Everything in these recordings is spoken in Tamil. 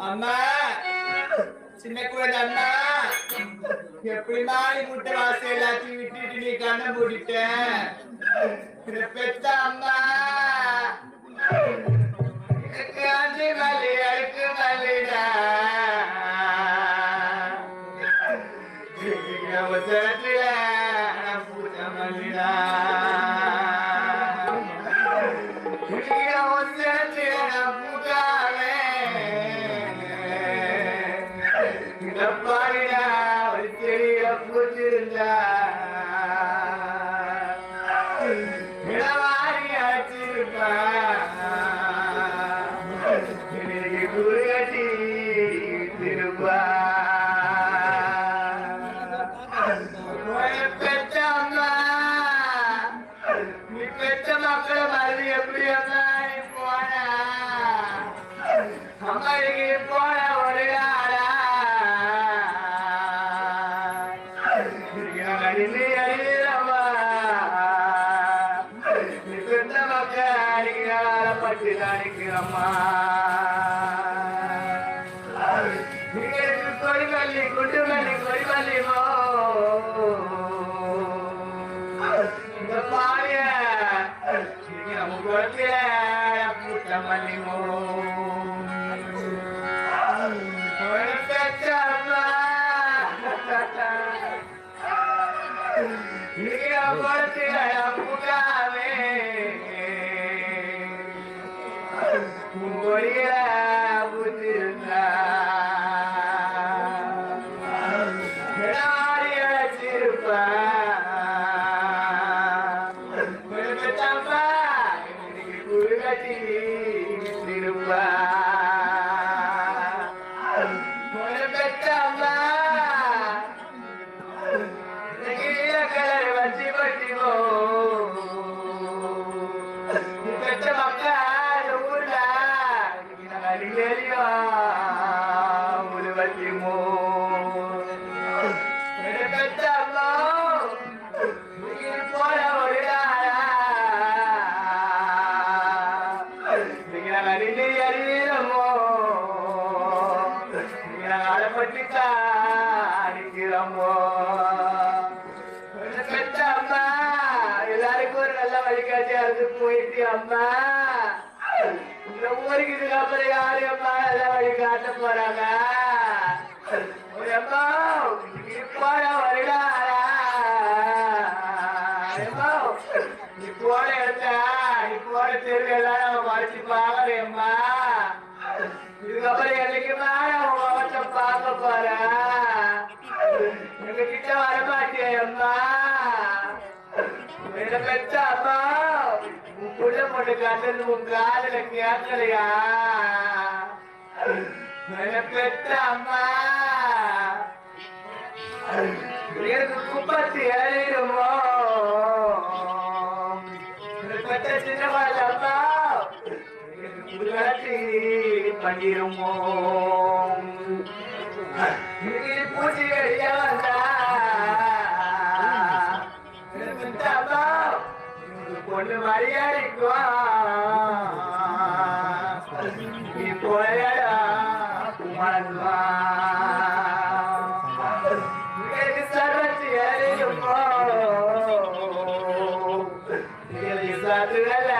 அம்மா சின்ன குழந்தை அம்மா எப்படிமா நீ முட்டை வாசல் எல்லாத்தையும் விட்டுட்டு நீ கண்ணை மூடிட்ட பெத்த அம்மா எனக்கு அஞ்சு மல்லி அழுக்கு மல்லிடா அவசரத்துல பூஜை மல்லிடா அடிக்கிறார பட்டு அடிக்கிறம்மா கொடிமல்லி குண்டுமல்லி கொடிமல்லிமோ இந்த பாரிய முகத்தில புத்தமல்லிமோ பெற்றம்மா புகாவே உங்கொழிய புத்திருந்தா அழைச்சிருப்பா குருகட்டி திருப்பா இந்த ஊருக்கு இதுக்கு யாரு அம்மா நல்ல வழி காட்ட போறாங்க அம்மா நீ நம்ம மறைச்சு பாக்குறேம்மா இதுக்கப்புறம் என்னைக்குமா நான் முகத்தை பார்க்க போறேன் எங்க கிட்ட வரமாட்டேன் என்ன பெற்ற அம்மா? உன் புள்ள பொண்ணு கண்டது உன் கேட்கலையா? என்ன பெற்ற அம்மா? வந்தா அம்மா பொண்ணு மரியாதைக்கும் நீ போயடா குமாரா சர்வத்தி அறியுமோ எனக்கு சாதுகள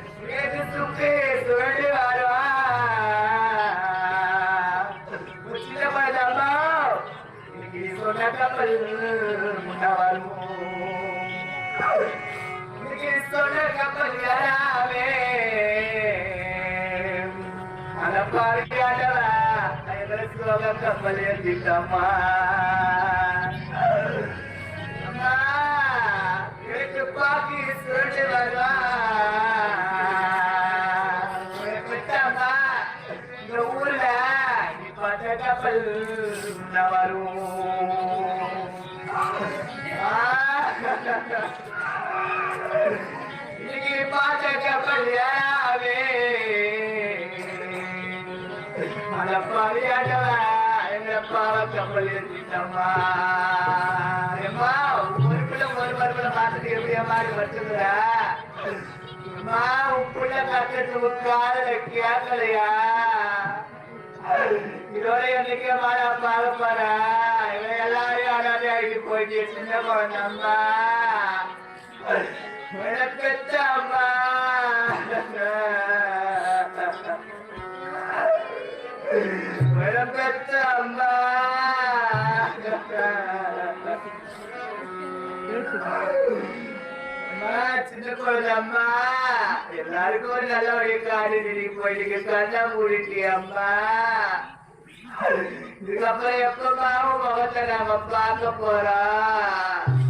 சாட்சி வெளியே வந்தா எனக்கு தங்க மரியாதைக்கும் நீ போயடா குமாரா எப்படி அம்மா எல்லாரையும் மறந்த இதுக்கப்புறம் கூட அவன் என்னைக்கு மாணவ பார்க்க போறேன் நான் பெத்த அம்மா நேற்று சுத்தி சுழண்டு வருவா சின்ன அம்மா இன்னைக்கு நீ சொன்ன கப்பல் முன்ன வரும் இன்னைக்கு சொன்ன கப்பல் யாராவே அந்த பாரியாடவா எதற்கு கப்பல் ஏற்றிட்டம்மா அம்மா எனக்கு பாக்கி சுழண்டு வருவா செத்தாமா இந்த ஊர்ல இப்ப தகப்பல் வரும் இன்னைக்கு பாத்தகப்பள்ளியாவே மலப்பாடியாடவ எங்க பாவக்கப்பள்ளி இருக்கிட்டம்மா ஒரு பிள்ளை ஒரு மறுபடியும் பார்த்துட்டு எப்படி மாதிரி வச்சுக்கிறேன் அம்மா உன் பக்கத்து உட்கார கேட்கலையா இதோட என்னைக்கு மாடா பார்க்க போற? இவன் எல்லாரையும் அனாதை ஆகிட்டு போயிட்டு சின்ன குழந்தம்மா பெத்த அம்மா. பெத்த அம்மா, சின்ன குழந்தை அம்மா. எல்லாருக்கும் ஒரு நல்ல வழி காடு நீ போயிட்டு கண்ணா மூடிட்டி அம்மா. இதுக்கப்புறம் எப்பமாவும் முகத்தை நாம பார்க்க போறோம்?